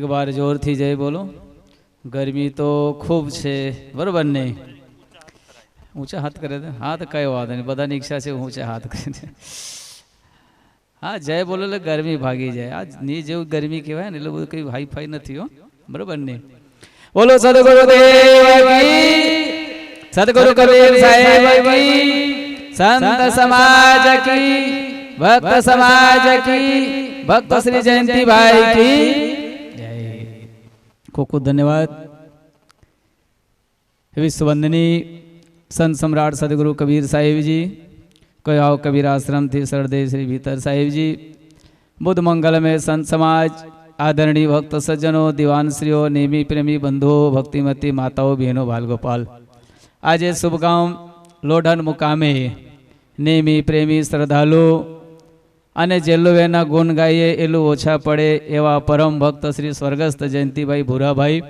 એક વાર જોરથી જય બોલો. ગરમી તો ખૂબ છે, બરોબર ને? ઊંચા હાથ કરે છે? હાથ કયો વાત નહીં, બધાની ઈચ્છા છે ઊંચા હાથ કરે હા, જય બોલો એટલે ગરમી ભાગી જાય. આ ની જેવું ગરમી કહેવાય ને, એટલે બધું કઈ હાઈ ફાઈ નથી હો. બરોબર ને? બોલો સદગુરુ સદગુરુ કબીર સાહેબ સંત સમાજ કી ભક્ત સમાજ કી ભક્ત શ્રી જયંતિભાઈ કી ખૂબ ખૂબ ધન્યવાદ વિશ્વવંદની સંત સમ્રાટ સદગુરુ કબીર સાહેબજી કયો કબીર આશ્રમથી સરદેવ શ્રી ભીતર સાહેબજી બુદ્ધ મંગલમે સંત સમાજ આદરણીય ભક્ત સજ્જનો દિવાનશ્રીઓ નેમી પ્રેમી બંધુઓ ભક્તિમતી માતાઓ બહેનો બાલગોપાલ આજે શુભકામ લોઢન મુકામે નેમી પ્રેમી શ્રદ્ધાળુ અને જેટલું એના ગુણ ગાઈએ એટલું ઓછા પડે એવા પરમ ભક્ત શ્રી સ્વર્ગસ્થ જયંતિભાઈ ભૂરાભાઈ.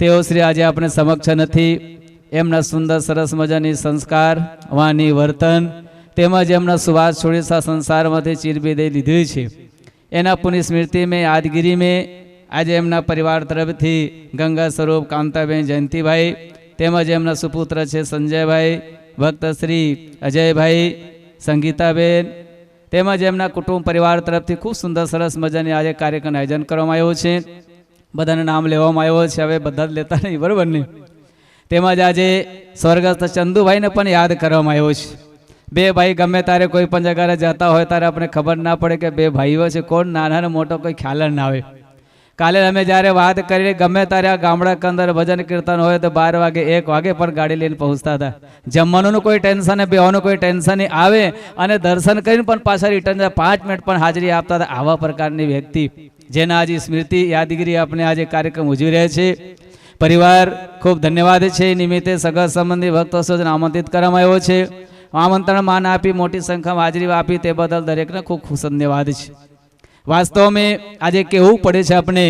તેઓ શ્રી આજે આપણે સમક્ષ નથી. એમના સુંદર સરસ મજાની સંસ્કાર, વાણી, વર્તન તેમજ એમના સુવાસ છોડીસા સંસારમાંથી ચીરબીદે લીધી છે. એના સ્મૃતિ મેં, યાદગીરી મેં, આજે એમના પરિવાર તરફથી ગંગા સ્વરૂપ કાંતાબેન જયંતિભાઈ તેમજ એમના સુપુત્ર છે સંજયભાઈ, ભક્ત શ્રી અજયભાઈ, સંગીતાબેન તેમજ એમના કુટુંબ પરિવાર તરફથી ખૂબ સુંદર સરસ મજાની આજે કાર્યક્રમ આયોજન કરવામાં આવ્યો છે. બધાને નામ લેવામાં આવ્યો છે. હવે બધા જ લેતા નહીં, બરાબર નહીં તેમજ આજે સ્વર્ગસ્થ ચંદુભાઈને પણ યાદ કરવામાં આવ્યો છે. બે ભાઈ ગમે તારે કોઈ પણ જગ્યાએ જતા હોય ત્યારે આપણે ખબર ના પડે કે બે ભાઈઓ છે. કોણ નાના મોટો કોઈ ખ્યાલ જ ના આવે. કાલે અમે જ્યારે વાત કરી, ગમે ત્યારે આ ગામડા કે અંદર ભજન કીર્તન હોય તો બાર વાગે, એક વાગે પણ ગાડી લઈને પહોંચતા હતા. જમવાનું કોઈ ટેન્શન, બેવાનું કોઈ ટેન્શન નહીં, આવે અને દર્શન કરીને પણ પાછા રિટર્ન પાંચ મિનિટ પણ હાજરી આપતા હતા આવા પ્રકારની વ્યક્તિ, જેના આજે સ્મૃતિ, યાદગીરી આપણે આજે કાર્યક્રમ ઉજવી રહ્યા છે. પરિવાર, ખૂબ ધન્યવાદ છે. નિમિત્તે સગા સંબંધી ભક્તો સુધી આમંત્રિત કરવામાં આવ્યો છે. આમંત્રણ માન આપી, મોટી સંખ્યામાં હાજરી આપી, તે બદલ દરેકને ખૂબ ખૂબ ધન્યવાદ છે. વાસ્તવમાં આજે કહેવું પડે છે આપણે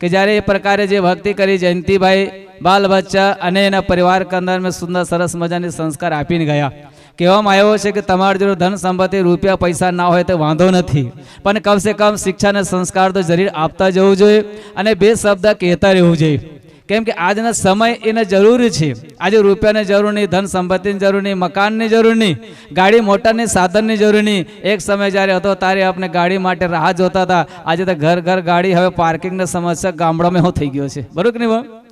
કે જ્યારે એ પ્રકારે જે ભક્તિ કરી જયંતિભાઈ બાલ બચ્ચા અને એના પરિવાર કંદર મેં સુંદર સરસ મજાની સંસ્કાર આપીને ગયા. કહેવામાં આવ્યો છે કે તમારી જોડે ધન સંપત્તિ રૂપિયા પૈસા ના હોય તો વાંધો નથી. પણ કમસે કમ શિક્ષા અને સંસ્કાર તો જરૂર આપતા જવું જોઈએ અને બે શબ્દ કહેતા રહેવું જોઈએ. કેમ કે આજના સમય એને જરૂરી છે. આજે રૂપિયાની જરૂર નહીં, ધન સંપત્તિની જરૂર નહીં, મકાનની જરૂર નહીં, ગાડી મોટરની, સાધનની જરૂર નહીં. એક સમય જ્યારે હતો ત્યારે આપણે ગાડી માટે રાહ જોતા હતા. આજે તો ઘર ઘર ગાડી, હવે પાર્કિંગની સમસ્યા ગામડામાં થઈ ગયો છે. બરોબર કે નહીં?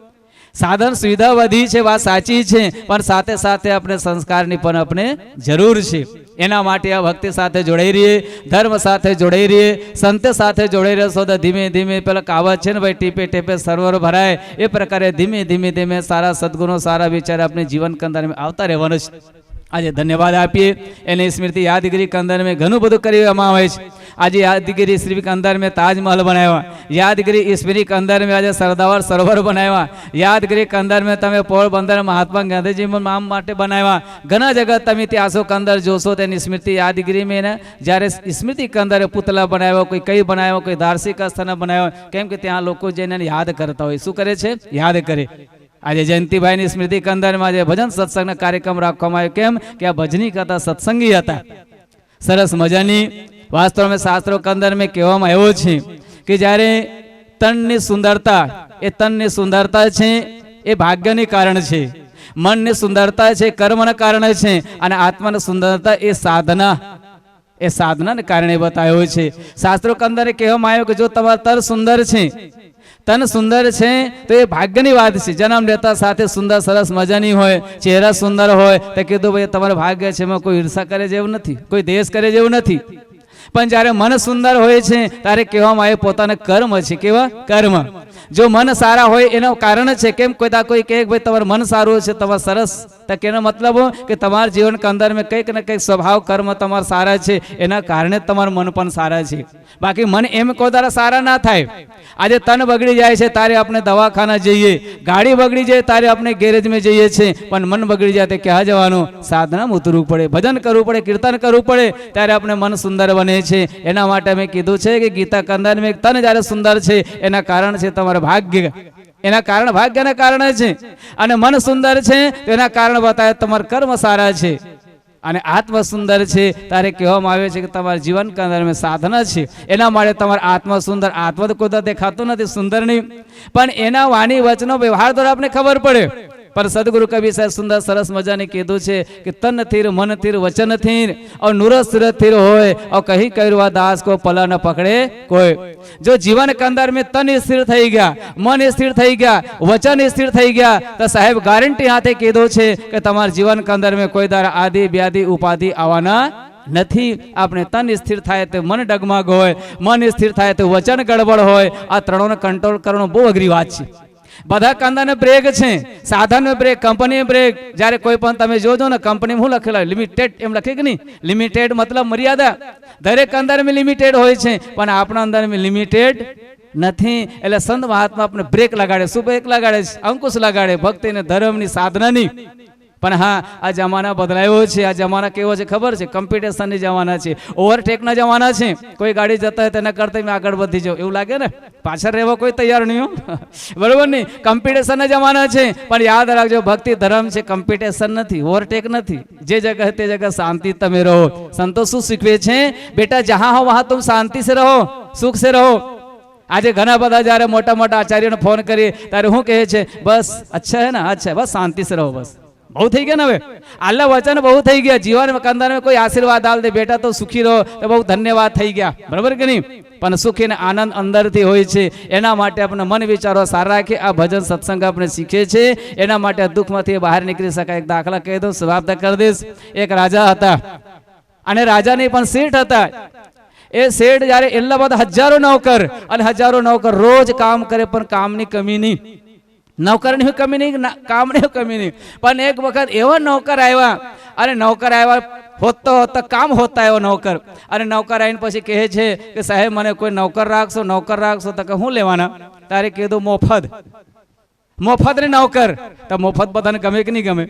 સાધન સુવિધા વધી છે, વાત સાચી છે, પણ સાથે સાથે આપણે સંસ્કારની પણ આપણે જરૂર છે. એના માટે આ ભક્તિ સાથે જોડાઈ રહીએ, ધર્મ સાથે જોડાઈ રહીએ, સંત સાથે જોડાઈ રહેશો તો ધીમે ધીમે પેલા કાવત છે ને ભાઈ, ટીપે ટીપે સરોવર ભરાય. એ પ્રકારે ધીમે ધીમે ધીમે સારા સદગુણો, સારા વિચાર આપણે જીવન કંદરમાં આવતા રહેવાનું છે. આજે ધન્યવાદ આપીએ. એની સ્મૃતિ યાદગીરી કંદર મેં ઘણું બધું કરી આવે છે. આજે યાદગીરી સ્મૃતિ કંદર મેં તાજમહલ બનાવ્યા. યાદગીરી સ્મૃતિ કંદર મેં આજે સરદાર સરોવર બનાવ્યા. યાદગીરી કંદર મેં તમે પોરબંદર મહાત્મા ગાંધીજી નામ માટે બનાવ્યા. ઘણા જગત તમે ઇતિહાસો કે કંદર જોશો, તેની સ્મૃતિ યાદગીરી મેં જ્યારે સ્મૃતિ કંદરે પુતલા બનાવ્યો, કોઈ કઈ બનાવ્યો, કોઈ દાર્શિક સ્થાને બનાવ્યો, કેમ કે ત્યાં લોકો જેને યાદ કરતા હોય. શું કરે છે? યાદ કરે. આજે જયંતિભાઈની સ્મૃતિ કંદરમાં આજે ભજન સત્સંગના કાર્યક્રમ રાખવામાં આવ્યો. કેમ? કે આ ભજની કરતા સત્સંગી હતા. સરસ મજાની વાસ્તવમાં શાસ્ત્રો કંદર મેં કહેવામાં આવ્યો છે કે જ્યારે તનની સુંદરતા, એ તનની સુંદરતા છે, એ ભાગ્યની કારણ છે. મનની સુંદરતા છે કર્મના કારણે છે અને આત્માની સુંદરતા એ સાધના. એ સાધનાને કારણે બતાવ્યો છે. શાસ્ત્રો કંદરે કહેવામાં આવ્યો કે જો તમારું તન સુંદર છે, તન સુંદર છે, તો એ ભાગ્યની વાત છે. જન્મ લેતા સાથે સુંદર, સરસ મજાની હોય, ચહેરા સુંદર હોય, તો કીધું, ભાઈ, તમારું ભાગ્ય છે, એમાં કોઈ ઈર્ષા કરે જેવું નથી, કોઈ દેશ કરે જેવું નથી. પણ જ્યારે મન સુંદર હોય છે ત્યારે કહેવામાં આવે પોતાના કર્મ છે. કેવા? કર્મ. જો મન સારા હોય એનું કારણ છે. કેમ કોઈ દા કોઈ કહે ભાઈ તમારું મન સારું છે, તમારું સરસ. તો કેનો મતલબ કે તમારા જીવન કે અંદર મેં કંઈક ને કંઈક સ્વભાવ, કર્મ તમારા સારા છે, એના કારણે તમારું મન પણ સારા છે. બાકી મન એમ કોઈ તારા સારા ના થાય. આજે તન બગડી જાય છે, તારે આપણે દવાખાના જઈએ. ગાડી બગડી જાય, તારે આપણે ગેરેજમાં જઈએ છીએ પણ મન બગડી જાય તે ક્યાં જવાનું? સાધનામાં ઉતરવું પડે, ભજન કરવું પડે, કીર્તન કરવું પડે. ત્યારે આપણે મન સુંદર બને છે. એના માટે મેં કીધું છે કે ગીતા કંદન મેં તન જ્યારે સુંદર છે, એના કારણ છે તમારું ભાગ્ય. એના કારણ ભાગ્યના કારણે છે. અને મન સુંદર છે એના કારણ બતાવે તમારા કર્મ સારા છે. અને આત્મ સુંદર છે, તારે કહેવામાં આવે છે કે તમારા જીવન અંદર સાધના છે એના માટે તમારા આત્મ સુંદર આત્મ તો દેખાતું નથી, સુંદર નહીં. પણ એના વાણી વચનો વ્યવહાર દ્વારા આપણે ખબર પડે. પણ સદગુરુ કવિ સાહેબ સુંદર સરસ મજાને કીધું છે કે તન તીર મન તીર વચન થીર ઔર નુરસ્ત્ર તીર હોય ઔર કહી કર્યું દાસ કો પલા ન પકડે કોઈ. જો જીવન કંદર અંદર મેં તન સ્થિર થઈ ગયા, મન સ્થિર થઈ ગયા, વચન સ્થિર થઈ ગયા, તો સાહેબ ગારંટી હાથે કીધું છે કે તમારા જીવન કંદર અંદર મેં કોઈ દર આદિ, વ્યાધિ, ઉપાધિ આવવાના નથી. આપણે તન સ્થિર થાય તો મન ડગમગ હોય, મન સ્થિર થાય તો વચન ગડબડ હોય. આ ત્રણોને કંટ્રોલ કરવાનો બહુ અઘરી વાત છે. બધા કાંદાને બ્રેક છે સાધન બ્રેક કંપની બ્રેક જ્યારે કોઈ પણ તમે જોજો ને કંપની શું લખેલા લિમિટેડ એમ લખે કે નહીં? લિમિટેડ મતલબ મર્યાદા. દરેક અંદર લિમિટેડ હોય છે, પણ આપણા અંદર લિમિટેડ નથી. એટલે સંત મહાત્મા આપણે બ્રેક લગાડે. શું બ્રેક લગાડે અંકુશ લગાડે ભક્તિ ને ધર્મની સાધનાની. પણ હા, આ જમાના બદલાયો છે, આ જમાના કેવો છે ખબર છે? કોમ્પિટિશનની જમાના છે ઓવરટેકના જમાના છે. કોઈ ગાડી જતા હોય તેના કરતા મેં આગળ વધી જાઉં. એવું લાગે ને? પાછળ રહેવા કોઈ તૈયાર નહીં બરોબર નહીં? કોમ્પિટિશનના જમાના છે. પણ યાદ રાખજો, ભક્તિ ધર્મ છે કોમ્પિટિશન નથી ઓવરટેક નથી. જે જગ્યા તે જગ્યા શાંતિ તમે રહો. સંતોષ શું શીખવે છે? બેટા જ્યાં હો, વહાં તુમ શાંતિ સે રહો, સુખ સે રહો. આજે ઘણા બધા જ્યારે મોટા મોટા આચાર્યને ફોન કરીએ, ત્યારે શું કહે છે? બસ, અચ્છા હે ને? અચ્છા, બસ શાંતિ સે રહો બસ. બહુ થઈ ગયા ને હવે? આલ્લા વચન બહુ થઈ ગયા. જીવન કંદાર કોઈ આશીર્વાદ આલ દે. બેટા તો સુખી રહો. તો બહુ ધન્યવાદ થઈ ગયા. બરાબર કે નહીં? પણ સુખી ને આનંદ અંદરથી હોય છે. એના માટે આપણે મન વિચારો સારા રાખે આ ભજન સત્સંગ આપણે શીખે છે. એના માટે દુઃખમાંથી બહાર નીકળી શકાય. એક દાખલા કહી દઉં, સમાપ્ત કરી દઈશ. એક રાજા હતા. અને રાજાની પણ શેઠ હતા. એ શેઠ જ્યારે એટલા બધા હજારો નોકર અને હજારો નોકર રોજ કામ કરે પણ કામની કમી નહીં. નોકરની કમી નહીં કામની કમી નહીં. પણ એક વખત એવા નોકર આવ્યા, અને નોકર આવ્યા હોતો હોતો કામ હોતા એવો નોકર. અને નોકર આવીને પછી કહે છે કે, સાહેબ, મને કોઈ નોકર રાખશો નોકર રાખશો, તો કે હું લેવાના? તારે કીધું, મોફત. મફત ને નોકર. તો મફત બધાને ગમે કે નહીં ગમે?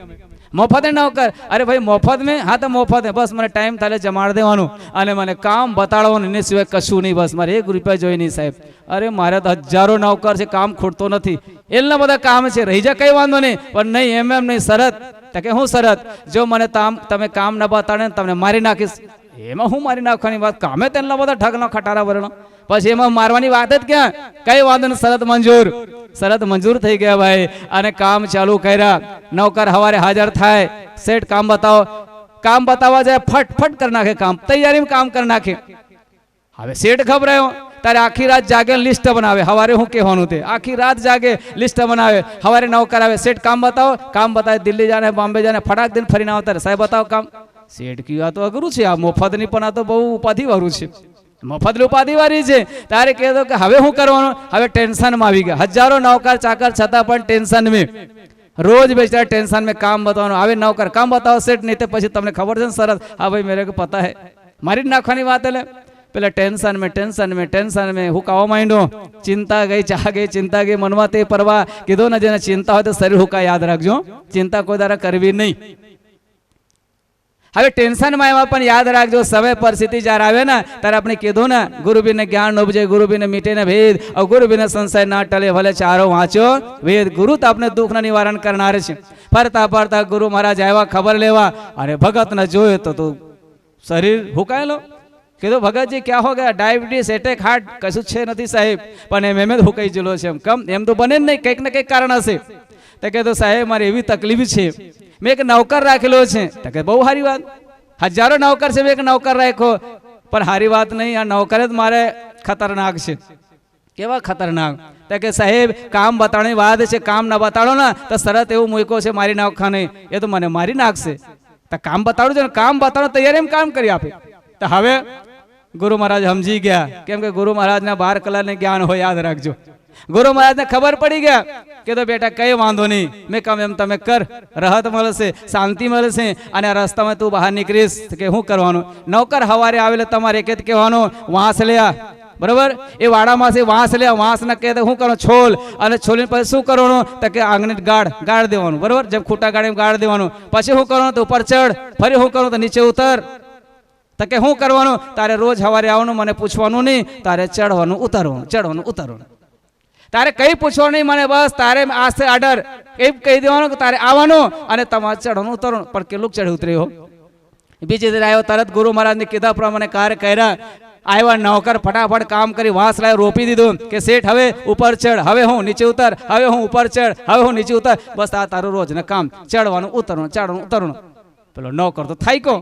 મફત ને અરે ભાઈ, મફત મેં? હા તો મફત. બસ મને ટાઈમ એટલે જમાડ દેવાનું. અને મને કામ બતાડવાનું એને સિવાય કશું નહીં. બસ મારે એક રૂપિયા જોઈ નહીં સાહેબ. અરે મારે તો હજારો નોકર છે, કામ ખૂટતો નથી. એટલા બધા કામ છે, રહી જા, કઈ વાંધો નહીં. પણ નહીં, એમ એમ નહીં શરત કે હું શરત જો મને તમે કામ ન બતાડે તમને મારી નાખીશ. એમાં હું મારી નાખવાની વાત કામે તેના બધા ઠગનો ખટારા ભરણો પછી એમાં મારવાની વાત જ ક્યાં? કઈ વાંધો નહીં શરત મંજૂર. શરત મંજૂર થઈ ગયા ભાઈ. અને કામ ચાલુ કર્યા. નૌકર હવારે હાજર થાય. સેટ કામ બતાવો. કામ બતાવવા જાય ફટ કરી નાખે કામ. તૈયારીમાં કામ કરી નાખે. હવે શેઠ ખબરાયો તારે આખી રાત જાગે લિસ્ટ બનાવે. હવારે હું કહેવાનું તે? આખી રાત જાગે, લિસ્ટ બનાવે. હવારે નૌકર આવે. શેઠ કામ બતાવો. કામ બતાવે. દિલ્હી જાને, બોમ્બે જાને, ફટાક દિન ફરીને આવતા સાહેબ, બતાવો કામ. શેઠકી આ તો અઘરું છે, આ મફતની પણ આ તો બહુ ઉપાધિવાળું છે. મફત ઉપાધિવાળી છે. તારે કહેતો કે હવે હું કરવાનું? હવે ટેન્શનમાં આવી ગયા. હજારો નૌકર ચાકર છતાં પણ ટેન્શન મેં રોજ બેચારા ટેન્શન મેં કામ બતાવવાનું. હવે નૌકર કામ બતાવો સેટ નહીં તો પછી તમને ખબર છે ને સરસ. હા ભાઈ, મેરે પતા હે. મારી જ નાખવાની વાત એટલે. પેલા ટેન્શન મેં ટેન્શન મેં ટેન્શન મેં હું કાવા માંડ્યો? ચિંતા ગઈ, ચા ગઈ, ચિંતા ગઈ. મનમાં તે પરવા કીધો ને, જેને ચિંતા હોય તો શરીર હુકા યાદ રાખજો. ચિંતા કોઈ દ્વારા કરવી નહીં. હવે ટેન્શનમાં એમાં પણ યાદ રાખજો સમય પરિસ્થિતિ જ્યારે આવે ને, ત્યારે આપણે કીધું ને ગુરુબીને જ્ઞાન ઉપજે ગુરુબીને મીટે ને ભેદ और ગુરુબીને સંશય ના ટલે ભલે ચારો વાંચો વેદ ગુરુ તો આપણે દુઃખના નિવારણ કરનાર છે. ફરતા ફરતા ગુરુ મહારાજ આવ્યા, ખબર લેવા અને ભગતને જોયું તો તું શરીર હુકાયેલો? કીધું, ભગતજી, ક્યાં હો ગયા? ડાયાબિટીસ, એટેક, હાર્ટ, કશું છે નથી સાહેબ. પણ એમ એમ જ હુકાઈ ગયેલો છે એમ. કમ? એમ તો બને જ નહીં, કંઈક ને કંઈક કારણ હશે. તો કીધું સાહેબ, મારે એવી તકલીફ છે. મેં એક નૌકર રાખેલો છે. તો કે બહુ સારી વાત. હજારો નૌકર છે, મેં એક નૌકર રાખ્યો. પણ સારી વાત નહીં, આ નૌકર જ મારે ખતરનાક છે. કેવા ખતરનાક? તો કે સાહેબ, કામ બતાડવાની વાત છે, કામ ના બતાડો ને, તો શરત એવું મૂકો છે મારી નાખા એ તો મને મારી નાખશે. તો કામ બતાડું છે ને, કામ બતાડો, તૈયાર એમ કામ કરી આપે. તો હવે ગુરુ મહારાજ સમજી ગયા. કેમ કે ગુરુ મહારાજના બાર કલાકને જ્ઞાન હોય, યાદ રાખજો. ગુરુ મહારાજને ખબર પડી ગયા કે તો બેટા કઈ વાંધો નહીં. મેં કામ એમ તમે કર, રાહત મળશે, શાંતિ મળશે અને રસ્તામાં તું બહાર નીકળીશ. કે શું કરવાનું? નૌકર હવારે આવેલો તમારે એક જ કહેવાનું, વાંસ લ્યા બરાબર? એ વાડામાંથી વાંસ લે વાંસ ના કહે શું કરવાનું છોલ. અને છોલીને પછી શું કરવાનું? તો કે આંગણે ગાઢ ગાળ દેવાનું. બરાબર? જેમ ખૂટા ગાળે ગાળ દેવાનું. પછી શું કરવાનું તો ઉપર ચડ ફરી શું કરવાનું તો નીચે ઉતર. તો કે શું કરવાનું? તારે રોજ સવારે આવવાનું, મને પૂછવાનું નહીં. તારે ચડવાનું ઉતરવાનું ચડવાનું ઉતરવાનું. તારે કઈ પૂછવાનું નહીં, મને બસ તારે આસ્તે આડર એમ કહી દેવાનું કે તારે આવવાનું અને તમારે ચડવાનું ઉતરવાનું. પણ કેટલું ચઢી ઉતર્યો. બીજી બીજે આવ્યો તરત ગુરુ મહારાજને કીધા પ્રમાણે કાર્ય કર્યા. આવ્યા નોકર ફટાફટ કામ કરી વાંસ લાવી રોપી દીધું કે શેઠ, હવે ઉપર ચડ હવે હું નીચે ઉતર, હવે હું ઉપર ચડ હવે હું નીચે ઉતર. બસ આ તારું રોજનું કામ. ચડવાનું ઉતરવાનું ચડવાનું ઉતરવાનું. પેલો નોકર તો થાક્યો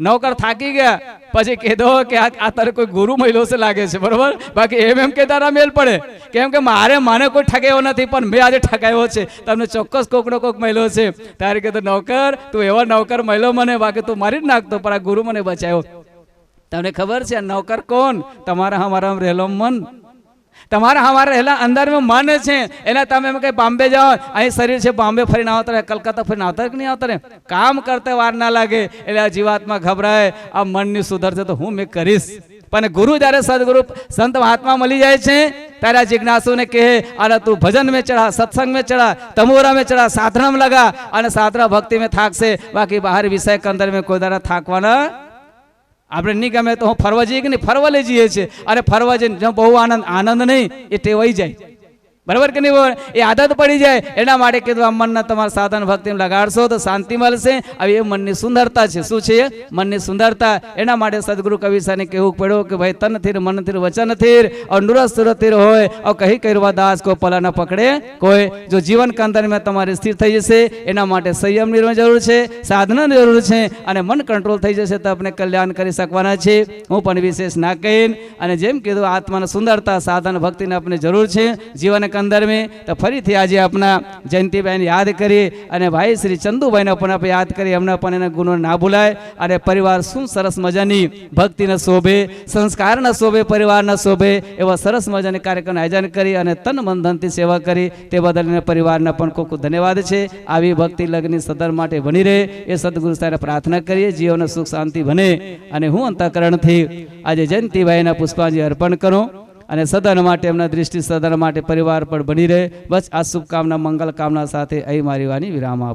નોકર થાકી ગયા. પછી કીધો કે આ તારે કોઈ ગુરુ મહિલો છે લાગે છે, બરોબર? બાકી એમ એમ કે તારા મેલ પડે. કેમ કે મારે મને કોઈ ઠગાયો નથી, પણ મેં આજે ઠગાયો છે. તમને ચોક્કસ કોકનો કોક મહિલો છે. તારે કીધું, નોકર, તું એવો નોકર મહિલો મને, બાકી તું મારી જ નાખતો, પણ આ ગુરુ મને બચાવ્યો તમને ખબર છે નોકર કોણ? તમારા, અમારા રહેલો મન. તમારા અમારે રહેલા અંદરમાં મન છે. એટલે તમે એમ બોમ્બે જાઓ, અહીં શરીર છે, બોમ્બે ફરીને આવતા રહે, કલકત્તા ફરીને આવતા કે નહીં આવતા રહે? કામ કરતા વાર ના લાગે, એટલે આ જીવાતમાં ગભરાય, આ મનની સુધરશે તો હું મેં કરીશ. પણ ગુરુ જ્યારે સદગુરુ સંત મહાત્મા મળી જાય છે, ત્યારે આ જિજ્ઞાસુને કહે, અરે તું ભજન મેં ચઢા, સત્સંગ મેં ચઢા, તમોરા મેં ચઢા, સાધનામાં લગા. અને સાધના ભક્તિ મેં થાકશે. બાકી બહાર વિષય કંદર મેં કોઈ દ્વારા થાકવાના આપણે નહીં ગમે તો હું ફરવા જઈએ કે નહીં? ફરવા લઈ જઈએ છીએ. અરે ફરવા જઈને બહુ આનંદ આનંદ નહીં, એ ટેવાઈ જાય. બરાબર કે નહીં એ આદત પડી જાય. એના માટે કીધું, આ મનના તમારા સાધન ભક્તિ લગાડશો તો શાંતિ મળશે. આવી એ મનની સુંદરતા છે. શું છે મનની સુંદરતા. એના માટે સદગુરુ કવિ સાને કહેવું પડ્યું કે, ભાઈ, તન થીર મન થીર વચન થીર ઓર નુરસ સુરતીર હોય ઓર કહી કરવા દાસ કોઈ પલા ન પકડે કોઈ. જો જીવન કાંતરમાં તમારે સ્થિર થઈ જશે, એના માટે સંયમની જરૂર છે, સાધનાની જરૂર છે અને મન કંટ્રોલ થઈ જશે તો આપણે કલ્યાણ કરી શકવાના છે. હું પણ વિશેષ ના કહીને અને જેમ કીધું, આત્માની સુંદરતા, સાધન ભક્તિને આપણે જરૂર છે. જીવન કે અંદર મેં તો ફરીથી આજે આપણા જયંતિભાઈને યાદ કરી અને ભાઈ શ્રી ચંદુભાઈને પણ આપણે યાદ કરી, એમને પણ એના ગુનો ના ભૂલાય અને પરિવાર શું સરસ મજાની ભક્તિને શોભે, સંસ્કારના શોભે, પરિવારના શોભે એવા સરસ મજાની કાર્યક્રમ આયોજન કરી અને તન મન ધનથી સેવા કરી. તે બદલ પરિવારના પણ ખૂબ ખૂબ ધન્યવાદ છે. આવી ભક્તિ લગ્નની સદર માટે બની રહે, એ સદગુરુ સાહેબ પ્રાર્થના કરીએ. જીવન સુખ શાંતિ બને અને હું અંતઃકરણથી આજે જયંતિભાઈના પુષ્પાંજલિ અર્પણ કરું. અને સદન માટે, એમના દૃષ્ટિ સદન માટે પરિવાર પણ બની રહે. બસ આ શુભકામના, મંગલ કામના સાથે અહીં મારી વાની વિરામ